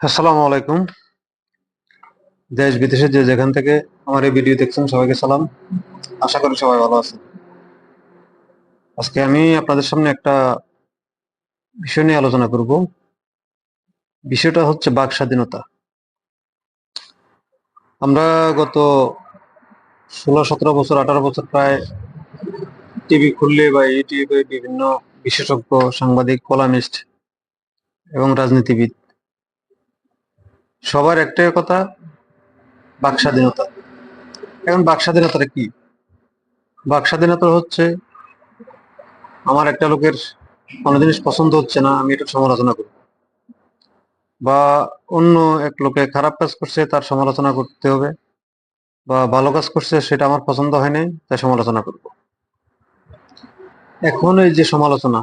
আসসালামু আলাইকুম। দেশ, বিদেশে যে যেখান থেকে আমার এই ভিডিও দেখছেন, সবাইকে সালাম। আশা করি সবাই ভালো আছেন। আজকে আমি আপনাদের সামনে একটা বিষয় নিয়ে আলোচনা করব। বিষয়টা হচ্ছে বাক স্বাধীনতা। আমরা গত ষোলো, সতেরো বছর, আঠারো বছর প্রায় টিভি খুললে বা ইউটিউবে বিভিন্ন বিশেষজ্ঞ, সাংবাদিক, কলামিস্ট এবং রাজনীতিবিদ সবার একটাই কথা বাক স্বাধীনতা এখন বাক স্বাধীনতাটা কি? বাক স্বাধীনতা হচ্ছে, আমার একটা লোকের কোনো জিনিস পছন্দ হচ্ছে না, আমি এটা সমালোচনা করব। বা অন্য এক লোকে খারাপ কাজ করছে, তার সমালোচনা করতে হবে। বা ভালো কাজ করছে, সেটা আমার পছন্দ হয়নি তাই সমালোচনা করব। এখন এই যে সমালোচনা,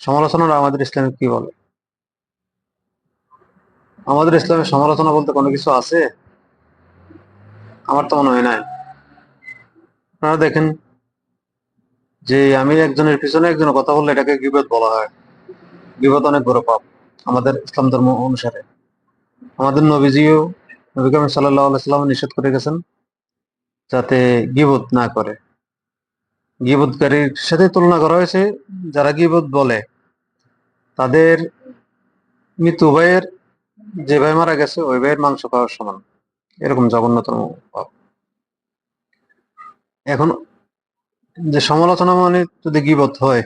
সমালোচনাটা আমাদের ইসলামে কি বলে? আমাদের ইসলামের সমালোচনা বলতে কোনো কিছু আছে? আমার তো মনে হয় নাই। আপনারা দেখেন যে আমি একজনের পিছনে একজনের কথা বললে এটাকে গিবত বলা হয়। গিবত অনেক বড় পাপ আমাদের ইসলাম ধর্ম অনুসারে। আমাদের নবীজিও নবী কামিম সাল্লাহ সাল্লাম নিষেধ করে গেছেন যাতে গিবত না করে। গিবতকারীর সাথে তুলনা করা হয়েছে, যারা গিবত বলে, তাদের মৃত্যু ভাইয়ের যে ভাই মারা গেছে, ওই ভাইয়ের মাংস খাওয়ার সমান। এরকম পাপ। এখন যে সমালোচনা মানে যদি গিবত হয়,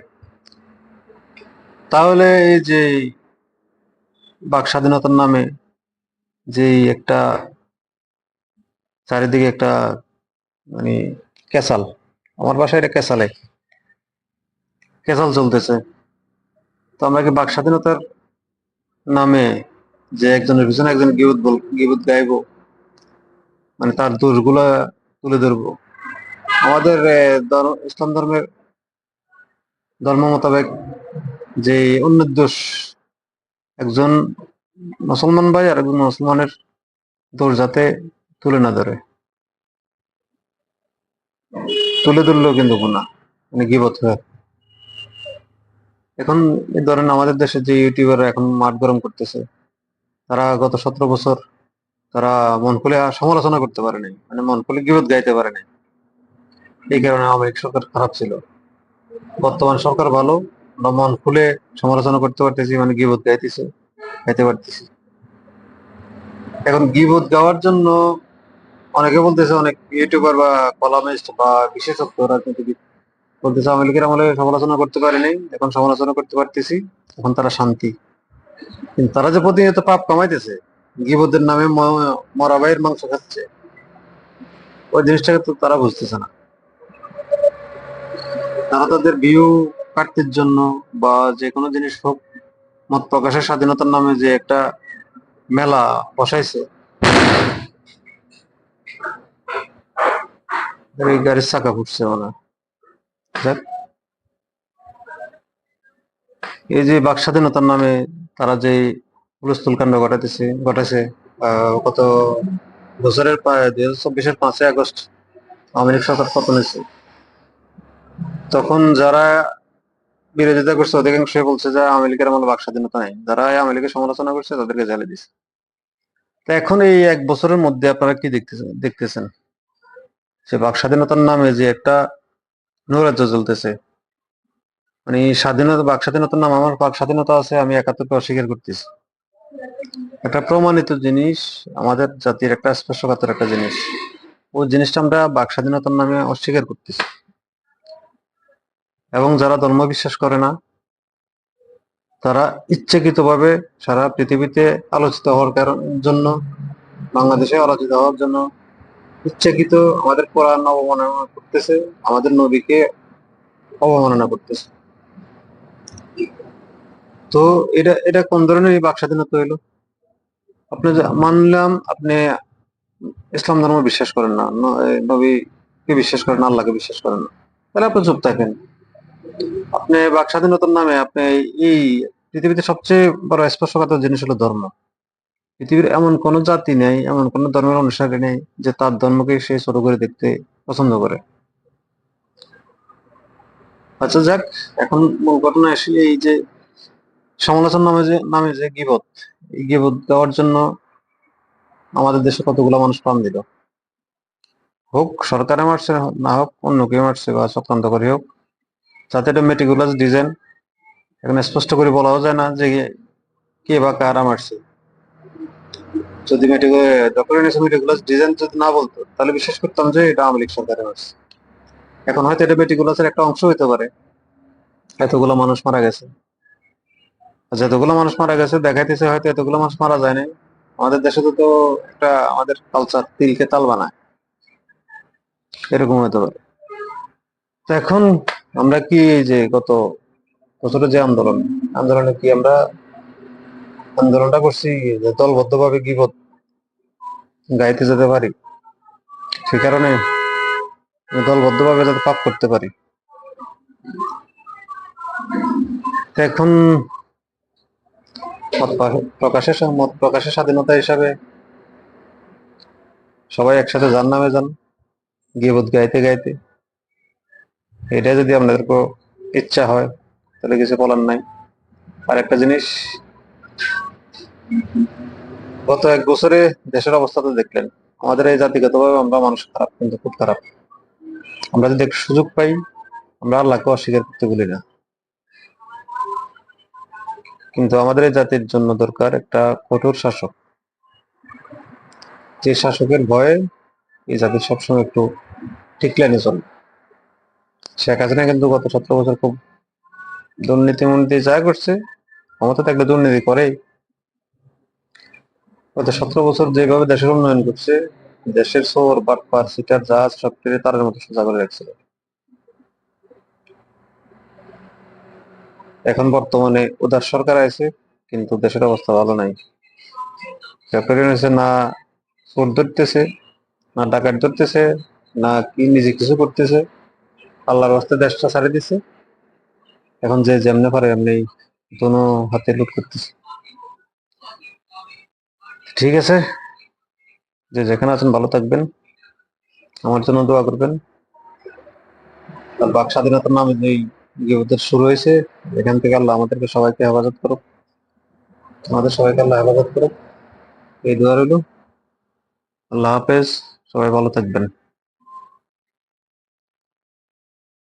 তাহলে এই যে বাক স্বাধীনতার নামে যে একটা চারিদিকে একটা মানে কেসাল আমার বাসায় এটা কেসালে কেসাল চলতেছে। তো আমরা কি বাক স্বাধীনতার নামে যে একজনের পিছনে একজন গিবত বল, গিবত গাইবো মানে তার দোষগুলা তুলে ধরবো। আমাদের ইসলাম ধর্মের, ধর্ম মোতাবেক যে অন্যের দোষ, একজন মুসলমান ভাই আর একজন মুসলমানের দোষ যাতে তুলে না ধরে। তুলে ধরলেও কিন্তু গুণা মানে গিবত হয়ে। এখন ধরেন আমাদের দেশে যে ইউটিউবাররা এখন মাঠ গরম করতেছে তারা গত সতেরো বছর তারা মন খুলে সমালোচনা করতে পারে নাই। মানে মন খুলে গিবত গাইতে পারে নাই। এই কারণে আওয়ামী সরকার খারাপ ছিল। বর্তমান সরকার ভালো মন খুলে সমালোচনা করতে পারতেছি মানে গিবত গাইতেছে, গাইতে পারতেছি। এখন গিবত গাওয়ার জন্য অনেকে বলতেছে, অনেক ইউটিউবার বা কলামিস্ট বা বিশেষজ্ঞ রাজনীতিবিদ বলতেছে, আওয়ামী লীগের আমলে সমালোচনা করতে পারি নাই এখন সমালোচনা করতে পারতেছি, এখন তারা শান্তি। কিন্তু তারা যে প্রতিনিয়ত পাপ কমাইতেছে গিবতের নামে ম- মরা ভাইয়ের মাংস খাচ্ছে, ওই জিনিসটাকে তো তারা বুঝতেছে না তারা তাদের ভিউ কাটতির জন্য বা যে কোনো জিনিস হোক, মত প্রকাশের স্বাধীনতার নামে যে একটা মেলা বসাইছে গাড়ির চাকা ফুটছে। যাক। এই যে বাক স্বাধীনতার নামে তারা যে হুলস্থুল কাণ্ড ঘটাতেছে আহ, গত বছরের দুই হাজার চব্বিশের পাঁচই আগস্ট লীগ সরকার পতন হয়েছে। তখন যারা বিরোধিতা করছে অধিকাংশ বলছে যে আওয়ামী লীগের আমলে বাক স্বাধীনতা নেই। যারা আওয়ামী লীগের সমালোচনা করছে তাদেরকে জেলে দিছে। তা এখন এই এক বছরের মধ্যে আপনারা কি দেখতেছেন দেখতেছেন? সে বাক স্বাধীনতার নামে যে একটা নৈরাজ্য চলতেছে মানে স্বাধীনতা, বাক স্বাধীনতার নাম, আমার বাক স্বাধীনতা আছে, আমি একাত্তরকে অস্বীকার করতেছি। একটা প্রমাণিত জিনিস, আমাদের জাতির একটা স্পর্শকাতর একটা জিনিস। ওই জিনিসটা আমরা বাক স্বাধীনতার নামে অস্বীকার করতেছি। এবং যারা ধর্ম বিশ্বাস করে না, তারা ইচ্ছাকৃতভাবে সারা পৃথিবীতে আলোচিত হওয়ার কারণ, জন্য, বাংলাদেশে আলোচিত হওয়ার জন্য ইচ্ছাকৃত আমাদের কোরআন অবমাননা করতেছে, আমাদের নবীকে অবমাননা করতেছে। তো এটা এটা কোন ধরনের বাক স্বাধীনতা হইল? আপনি মানলাম, আপনি ইসলাম ধর্ম বিশ্বাস করেন না নবীকে বিশ্বাস করেন আল্লাহকে বিশ্বাস করেন না। তাহলে আপনি চুপ থাকেন। আপনি বাক স্বাধীনতার নামে আপনি এই পৃথিবীতে সবচেয়ে বড় স্পর্শকাতর জিনিস হলো ধর্ম। পৃথিবীর এমন কোন জাতি নেই, এমন কোন ধর্মের অনুসারী নেই যে তার ধর্মকে সে ছোট করে দেখতে পছন্দ করে। আচ্ছা যাক, এখন মূল ঘটনা আসলে এই যে সমালোচনা নামে যে নামে যে গিবত এগিয়ে দেওয়ার জন্য আমাদের দেশে কতগুলো মানুষ প্রাণ দিল? হোক, সরকারে মারছে, না হোক, অন্য কেউ মারছে বা চক্রান্ত করে হোক, যাতে এটা মেটিকুলাস ডিজাইন এখন স্পষ্ট করে বলাও যায় না যে কে বা কারা মারছে। যদি মেটিকুলাস মেটিকুলাস ডিজাইন যদি না বলতো, তাহলে বিশ্বাস করতাম যে এটা আওয়ামী লীগ সরকারে মারছে। এখন হয়তো এটা মেটিকুলাসের একটা অংশ হতে পারে। এতগুলো মানুষ মারা গেছে। যতগুলো মানুষ মারা গেছে, দেখাইতেছে হয়তো এতগুলো মানুষ মারা যায় নাই আমাদের দেশে তো একটা আমাদের কালচার তিলকে তাল বানায়। এরকম হতে পারে এখন আমরা কি যে গত বছরের যে আন্দোলন, আন্দোলনে কি আমরা আন্দোলনটা করছি যে দলবদ্ধ ভাবে গিবত গাইতে যেতে পারি? সে কারণে দলবদ্ধ ভাবে যাতে পাপ করতে পারি। এখন প্রকাশের মত প্রকাশের স্বাধীনতা হিসাবে সবাই একসাথে যার নামে যান গিবত গাইতে গাইতে। এটা যদি আপনাদের ইচ্ছা হয়, তাহলে কিছু বলার নাই। আর একটা জিনিস, গত এক বছরে দেশের অবস্থা তো দেখলেন, আমাদের এই জাতিগতভাবে আমরা মানুষ খারাপ, কিন্তু খুব খারাপ। আমরা যদি একটু সুযোগ পাই, আমরা আল্লাহকে অস্বীকার করতে বলি না। কিন্তু আমাদের এই জাতির জন্য দরকার একটা কঠোর শাসক। যে শাসকের ভয়ে এই জাতির সবসময় একটু ঠিক লাইনে চলে। শেখ হাসিনা কিন্তু গত সতেরো বছর খুব দুর্নীতি মন্ত্রী যা করছে, ক্ষমতা থাকলে দুর্নীতি করেই। গত সতেরো বছর যেভাবে দেশের উন্নয়ন করছে, দেশের সোর বাটপার, সিটার, জাহাজ সব তার মতো সোজা করে রাখছিল এখন বর্তমানে উদার সরকার আছে, কিন্তু দেশের অবস্থা ভালো নাই। না চোর ধরতেছে, না ডাকাত ধরতেছে, না কি নিজে কিছু করতেছে। আল্লাহর রাস্তায় দেশটা ছাড়ে দিছে। এখন যে যেমনে পারে এমনি দোনো হাতে লুট করতেছে। ঠিক আছে, যে যেখানে আছেন ভালো থাকবেন। আমার জন্য দোয়া করবেন। বাক স্বাধীনতার নামে যে গিবতের শুরু হয়েছে, এখান থেকে আল্লাহ আমাদেরকে সবাইকে হেফাজত করুক। আমাদের সবাইকে আল্লাহ হেফাজত করুক। এই দোয়া রইল। আল্লাহ হাফেজ। সবাই ভালো থাকবেন।